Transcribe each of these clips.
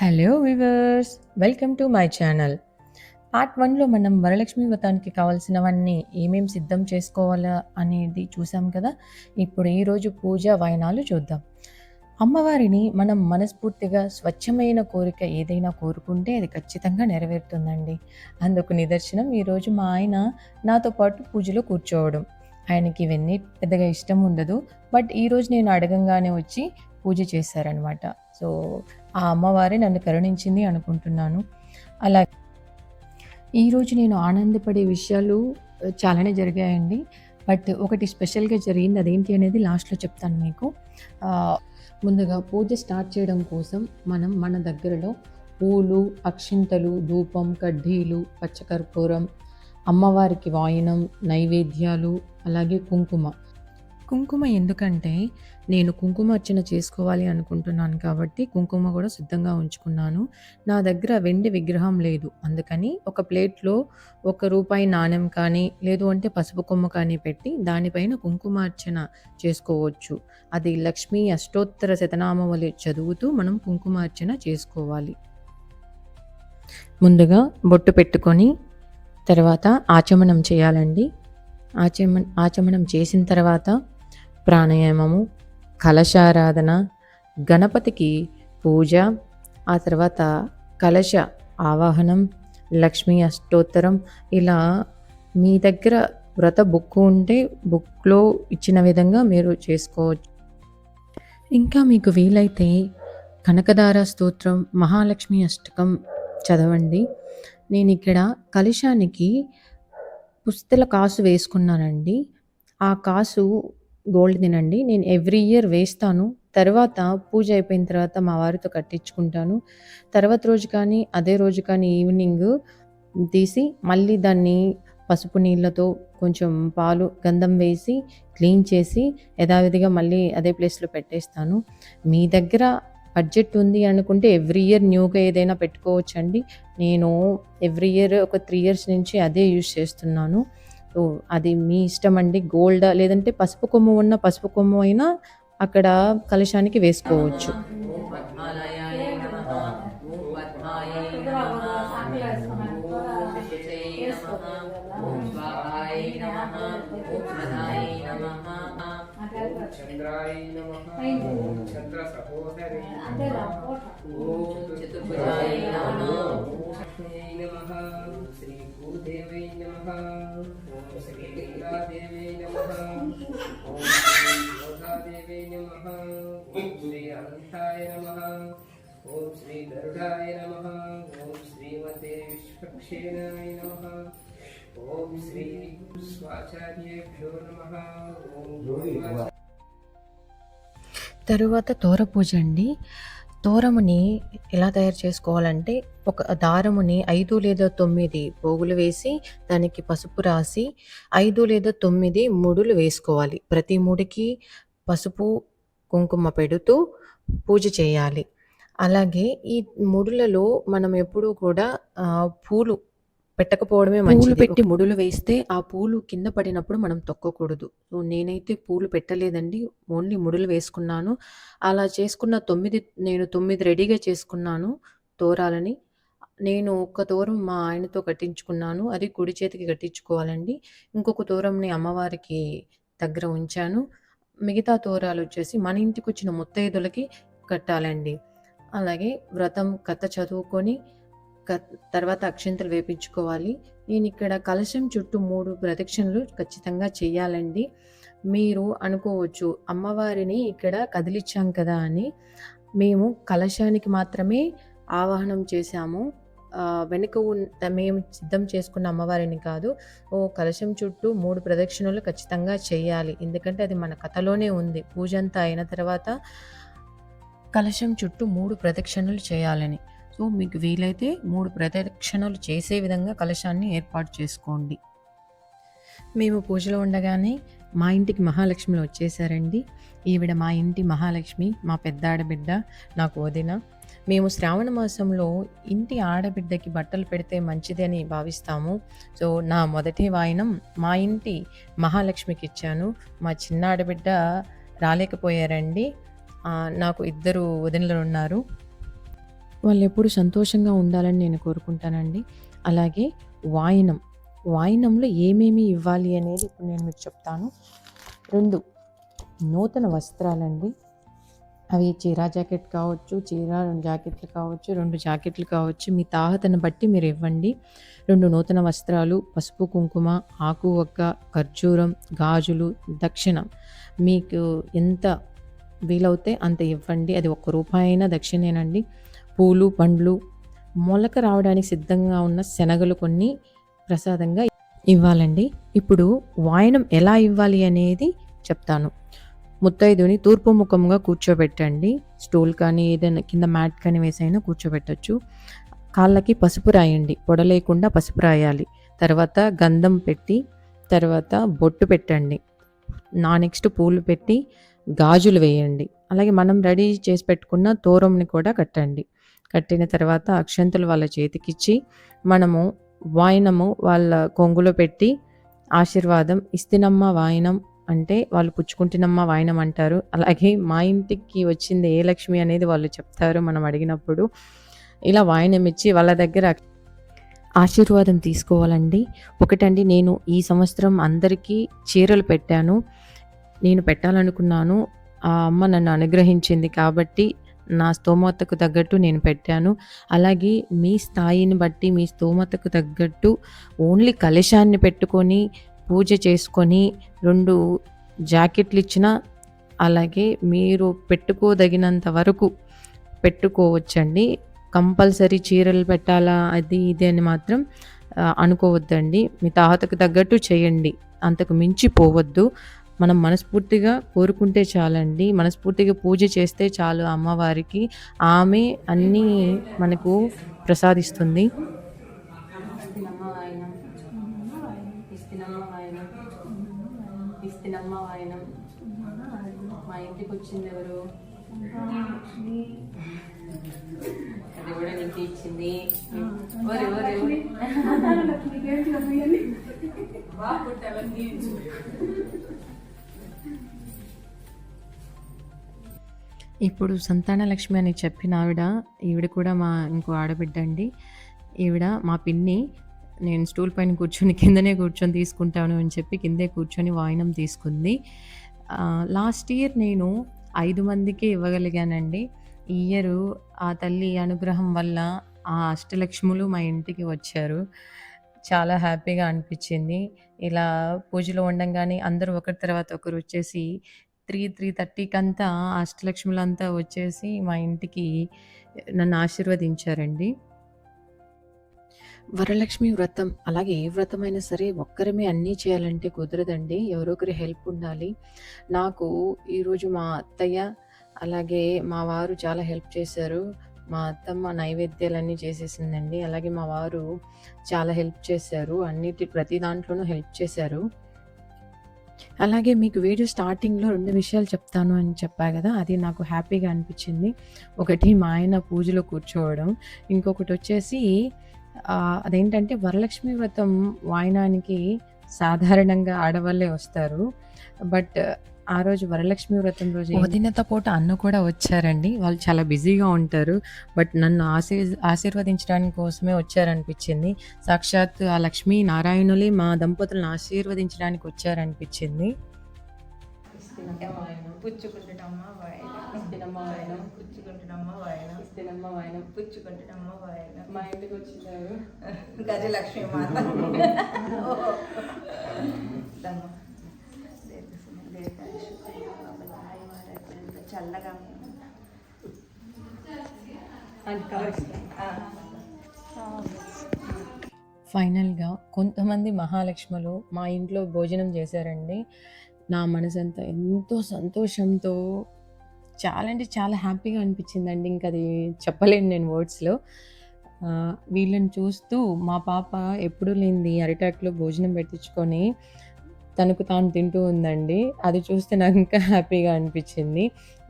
Hello viewers welcome to my channel part వన్లో మనం వరలక్ష్మి వ్రతానికి కావాల్సినవన్నీ ఏమేం సిద్ధం చేసుకోవాలా అనేది చూసాం కదా? ఇప్పుడు ఈరోజు పూజ వాయనాలు చూద్దాం. అమ్మవారిని మనం మనస్ఫూర్తిగా స్వచ్ఛమైన కోరిక ఏదైనా కోరుకుంటే అది ఖచ్చితంగా నెరవేరుతుందండి. అందుకు నిదర్శనం ఈరోజు మా ఆయన నాతో పాటు పూజలో కూర్చోవడం. ఆయనకి ఇవన్నీ పెద్దగా ఇష్టం ఉండదు. బట్ ఈరోజు నేను అడగంగానే వచ్చి పూజ చేశారనమాట సో ఆ అమ్మవారే నన్ను కరుణించింది అనుకుంటున్నాను. అలా ఈరోజు నేను ఆనందపడే విషయాలు చాలానే జరిగాయండి. బట్ ఒకటి స్పెషల్గా జరిగింది అదేంటి అనేది లాస్ట్లో చెప్తాను మీకు. ముందుగా పూజ స్టార్ట్ చేయడం కోసం మనం మన దగ్గరలో పూలు అక్షింతలు ధూపం కడ్డీలు పచ్చకర్పూరం అమ్మవారికి వాయినం నైవేద్యాలు అలాగే కుంకుమ కుంకుమ ఎందుకంటే నేను కుంకుమ అర్చన చేసుకోవాలి అనుకుంటున్నాను కాబట్టి కుంకుమ కూడా సిద్ధంగా ఉంచుకున్నాను. నా దగ్గర వెండి విగ్రహం లేదు. అందుకని ఒక ప్లేట్లో ఒక రూపాయి నాణెం కానీ లేదు అంటే పసుపు కొమ్మ కానీ పెట్టి దానిపైన కుంకుమ అర్చన చేసుకోవచ్చు. అది లక్ష్మీ అష్టోత్తర శతనామవళి చదువుతూ మనం కుంకుమ అర్చన చేసుకోవాలి. ముందుగా బొట్టు పెట్టుకొని తర్వాత ఆచమనం చేయాలండి. ఆచమన్ ఆచమనం చేసిన తర్వాత ప్రాణాయామము కలశారాధన గణపతికి పూజ ఆ తర్వాత కలశ ఆవాహనం లక్ష్మీ అష్టోత్తరం ఇలా మీ దగ్గర వ్రత బుక్ ఉంటే బుక్లో ఇచ్చిన విధంగా మీరు చేసుకోవచ్చు. ఇంకా మీకు వీలైతే కనకదార స్తోత్రం మహాలక్ష్మి అష్టకం చదవండి. నేను ఇక్కడ కలశానికి పుస్తల కాసు వేసుకున్నానండి. ఆ కాసు గోల్డ్ తినండి. నేను ఎవ్రీ ఇయర్ వేస్తాను. తర్వాత పూజ అయిపోయిన తర్వాత మా వారితో కట్టించుకుంటాను. తర్వాత రోజు కానీ అదే రోజు కానీ ఈవినింగ్ తీసి మళ్ళీ దాన్ని పసుపు నీళ్ళతో కొంచెం పాలు గంధం వేసి క్లీన్ చేసి యథావిధిగా మళ్ళీ అదే ప్లేస్లో పెట్టేస్తాను. మీ దగ్గర బడ్జెట్ ఉంది అనుకుంటే ఎవ్రీ ఇయర్ న్యూగా ఏదైనా పెట్టుకోవచ్చండి. నేను ఎవ్రీ ఇయర్ ఒక త్రీ ఇయర్స్ నుంచి అదే యూజ్ చేస్తున్నాను. సో అది మీ ఇష్టం అండి గోల్డ్ లేదంటే పసుపు కొమ్ము ఉన్న పసుపు కొమ్ము అయినా అక్కడ కలశానికి వేసుకోవచ్చు ఓం నమః ఓం చంద్రాయ నమః ఓం చంద్ర సహోదరి ఓం చతుర్భుజాయ నమః ఓం లక్ష్మ్యై నమః శ్రీ భూదేవై నమః ఓం శ్రీ లీలాదేవై నమః ఓం శ్రీ యోధాదేవై నమః ఓం శ్రీ అనంతాయ నమః ఓం శ్రీ గరుడాయ నమః ఓం శ్రీమతే విశ్వక్షేణాయ నమః ఓం శ్రీ స్వాచార్యేభ్యో నమః ఓం భూర్భువః తరువాత తోర పూజ అండి. తోరముని ఎలా తయారు చేసుకోవాలంటే ఒక దారముని ఐదు లేదా తొమ్మిది పోగులు వేసి దానికి పసుపు రాసి ఐదు లేదా తొమ్మిది ముడులు వేసుకోవాలి. ప్రతి ముడికి పసుపు కుంకుమ పెడుతూ పూజ చేయాలి. అలాగే ఈ ముడులలో మనం ఎప్పుడూ కూడా పూలు పెట్టకపోవడమే మంచిది. పెట్టి ముడులు వేస్తే ఆ పూలు కింద పడినప్పుడు మనం తొక్కకూడదు. సో నేనైతే పూలు పెట్టలేదండి. ఓన్లీ ముడులు వేసుకున్నాను. అలా చేసుకున్న తొమ్మిది నేను తొమ్మిది రెడీగా చేసుకున్నాను తోరాలని. నేను ఒక తోరం మా ఆయనతో కట్టించుకున్నాను. అది కుడి చేతికి కట్టించుకోవాలండి. ఇంకొక తోరంని అమ్మవారికి దగ్గర ఉంచాను. మిగతా తోరాలు వచ్చేసి మన ఇంటికి వచ్చిన ముత్తైదులకి కట్టాలండి. అలాగే వ్రతం కథ చదువుకొని తర్వాత అక్షింతలు వేపించుకోవాలి. నేను ఇక్కడ కలశం చుట్టూ మూడు ప్రదక్షిణలు ఖచ్చితంగా చేయాలండి. మీరు అనుకోవచ్చు అమ్మవారిని ఇక్కడ కదిలిచ్చాం కదా అని. మేము కలశానికి మాత్రమే ఆవాహనం చేశాము. వెనుక ఉన్న మేము సిద్ధం చేసుకున్న అమ్మవారిని కాదు. ఓ కలశం చుట్టూ మూడు ప్రదక్షిణలు ఖచ్చితంగా చేయాలి. ఎందుకంటే అది మన కథలోనే ఉంది. పూజ అంతా అయిన తర్వాత కలశం చుట్టూ మూడు ప్రదక్షిణలు చేయాలని. సో మీకు వీలైతే మూడు ప్రదక్షిణలు చేసే విధంగా కలశాన్ని ఏర్పాటు చేసుకోండి. మేము పూజలో ఉండగానే మా ఇంటికి మహాలక్ష్మి వచ్చేసారండి. ఈవిడ మా ఇంటి మహాలక్ష్మి మా పెద్ద ఆడబిడ్డ నాకు వదిన. మేము శ్రావణ మాసంలో ఇంటి ఆడబిడ్డకి బట్టలు పెడితే మంచిది అని భావిస్తాము. సో నా మొదటి వాయినం మా ఇంటి మహాలక్ష్మికి ఇచ్చాను. మా చిన్న ఆడబిడ్డ రాలేకపోయారండి. నాకు ఇద్దరు వదినలు ఉన్నారు. వాళ్ళు ఎప్పుడు సంతోషంగా ఉండాలని నేను కోరుకుంటానండి. అలాగే వాయినం. వాయినంలో ఏమేమి ఇవ్వాలి అనేది ఇప్పుడు నేను మీకు చెప్తాను. రెండు నూతన వస్త్రాలండి. అవి చీరా జాకెట్ కావచ్చు చీర జాకెట్లు కావచ్చు రెండు జాకెట్లు కావచ్చు. మీ తాహతను బట్టి మీరు ఇవ్వండి. రెండు నూతన వస్త్రాలు పసుపు కుంకుమ ఆకు ఒక్క ఖర్జూరం గాజులు దక్షిణ. మీకు ఎంత వీలవుతే అంత ఇవ్వండి. అది ఒక్క రూపాయి అయినా దక్షిణేనండి. పూలు పండ్లు మొలక రావడానికి సిద్ధంగా ఉన్న శనగలు కొన్ని ప్రసాదంగా ఇవ్వాలండి. ఇప్పుడు వాయనం ఎలా ఇవ్వాలి అనేది చెప్తాను. ముత్తైదుని తూర్పు ముఖంగా కూర్చోబెట్టండి. స్టూల్ కానీ ఏదైనా కింద మ్యాట్ కానీ వేసైనా కూర్చోబెట్టచ్చు. కాళ్ళకి పసుపు రాయండి. పొడలేకుండా పసుపు రాయాలి. తర్వాత గంధం పెట్టి తర్వాత బొట్టు పెట్టండి. నా నెక్స్ట్ పూలు పెట్టి గాజులు వేయండి. అలాగే మనం రెడీ చేసి పెట్టుకున్న తోరంని కూడా కట్టండి. కట్టిన తర్వాత అక్షంతులు వాళ్ళ చేతికిచ్చి మనము వాయనము వాళ్ళ కొంగులో పెట్టి ఆశీర్వాదం ఇస్తినమ్మ వాయనం అంటే వాళ్ళు పుచ్చుకుంటున్నమ్మ వాయనం అంటారు. అలాగే మా ఇంటికి వచ్చింది ఏ లక్ష్మి అనేది వాళ్ళు చెప్తారు మనం అడిగినప్పుడు. ఇలా వాయనం ఇచ్చి వాళ్ళ దగ్గర ఆశీర్వాదం తీసుకోవాలండి. ఒకటండి నేను ఈ సంవత్సరం అందరికీ చీరలు పెట్టాను. నేను పెట్టాలనుకున్నాను. ఆ అమ్మ నన్ను అనుగ్రహించింది కాబట్టి నా స్తోమతకు తగ్గట్టు నేను పెట్టాను. అలాగే మీ స్థాయిని బట్టి మీ స్తోమతకు తగ్గట్టు ఓన్లీ కలశాన్ని పెట్టుకొని పూజ చేసుకొని రెండు జాకెట్లు ఇచ్చిన అలాగే మీరు పెట్టుకోదగినంత వరకు పెట్టుకోవచ్చండి. కంపల్సరీ చీరలు పెట్టాలా అది ఇది అని మాత్రం అనుకోవద్దండి. మీ తాహతకు తగ్గట్టు చేయండి. అంతకు మించి పోవద్దు. మనం మనస్ఫూర్తిగా కోరుకుంటే చాలండి. మనస్ఫూర్తిగా పూజ చేస్తే చాలు అమ్మవారికి. ఆమె అన్నీ మనకు ప్రసాదిస్తుంది. మా ఇంటికి వచ్చింది ఎవరు? అది కూడా నీకు ఇచ్చింది ఓరే ఓరే ఇప్పుడు సంతాన లక్ష్మి అని చెప్పిన ఆవిడ ఈవిడ కూడా మా ఇంకో ఆడబిడ్డ అండి. ఈవిడ మా పిన్ని నేను స్టూల్ పైన కూర్చొని కిందనే కూర్చొని తీసుకుంటాను అని చెప్పి కిందే కూర్చొని వాయినం తీసుకుంది. లాస్ట్ ఇయర్ నేను ఐదు మందికి ఇవ్వగలిగానండి. ఈ ఇయర్ ఆ తల్లి అనుగ్రహం వల్ల ఆ అష్టలక్ష్ములు మా ఇంటికి వచ్చారు. చాలా హ్యాపీగా అనిపించింది. ఇలా పూజలో ఉండంగానే అందరూ ఒకరి తర్వాత ఒకరు వచ్చేసి త్రీ త్రీ థర్టీకి అంతా అష్టలక్ష్ములంతా వచ్చేసి మా ఇంటికి నన్ను ఆశీర్వదించారండి. వరలక్ష్మి వ్రతం అలాగే ఏ వ్రతమైనా సరే ఒక్కరమే అన్నీ చేయాలంటే కుదరదండి. ఎవరొకరి హెల్ప్ ఉండాలి. నాకు ఈరోజు మా అత్తయ్య అలాగే మా వారు చాలా హెల్ప్ చేశారు. మా అత్తమ్మ నైవేద్యాలన్నీ చేసేసిందండి. అలాగే మా వారు చాలా హెల్ప్ చేశారు. అన్నిటి ప్రతి దాంట్లోనూ హెల్ప్ చేశారు. అలాగే మీకు వీడియో స్టార్టింగ్లో రెండు విషయాలు చెప్తాను అని చెప్పా కదా అది నాకు హ్యాపీగా అనిపించింది. ఒకటి మా ఆయన పూజలో కూర్చోవడం ఇంకొకటి వచ్చేసి అదేంటంటే వరలక్ష్మి వ్రతం వాయనానికి సాధారణంగా ఆడవాళ్ళే వస్తారు. బట్ ఆ రోజు వరలక్ష్మి వ్రతం రోజు వదినత పూట అన్న కూడా వచ్చారండి. వాళ్ళు చాలా బిజీగా ఉంటారు. బట్ నన్ను ఆశీర్ ఆశీర్వదించడానికి కోసమే వచ్చారనిపించింది. సాక్షాత్ ఆ లక్ష్మీ నారాయణులే మా దంపతులను ఆశీర్వదించడానికి వచ్చారనిపించింది. పుచ్చుకుంటున్నమ్మ వాయన ఇస్తినమ్మ వాయనం పుచ్చుకుంటున్నమ్మ వాయన ఇస్తినమ్మ వాయనం పుచ్చుకుంటున్నమ్మ వాయన మా ఇంటికి వచ్చినారు. గజలక్ష్మి మాత. చల్లగా ఫైనల్గా కొంతమంది మహాలక్ష్ములు మా ఇంట్లో భోజనం చేశారండి. నా మనసంతా ఎంతో సంతోషంతో చాలా అంటే చాలా హ్యాపీగా అనిపించిందండి. ఇంకా అది చెప్పలేను నేను వర్డ్స్లో. వీళ్ళని చూస్తూ మా పాప ఎప్పుడు లేనిది అరిటాక్లో భోజనం పెట్టించుకొని తనకు తాను తింటూ ఉందండి. అది చూస్తే నాకు ఇంకా హ్యాపీగా అనిపించింది.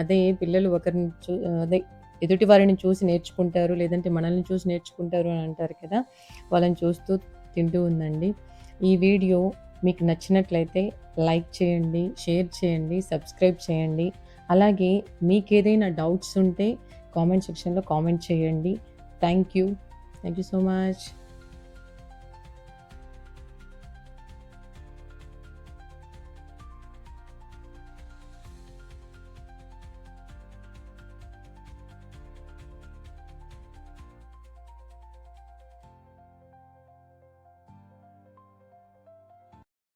అదే పిల్లలు ఒకరిని చూ అదే ఎదుటి వారిని చూసి నేర్చుకుంటారు లేదంటే మనల్ని చూసి నేర్చుకుంటారు అని అంటారు కదా వాళ్ళని చూస్తూ తింటూ ఉందండి. ఈ వీడియో మీకు నచ్చినట్లయితే లైక్ చేయండి షేర్ చేయండి సబ్స్క్రైబ్ చేయండి. అలాగే మీకు ఏదైనా డౌట్స్ ఉంటే కామెంట్ సెక్షన్లో కామెంట్ చేయండి. Thank you. Thank you so much.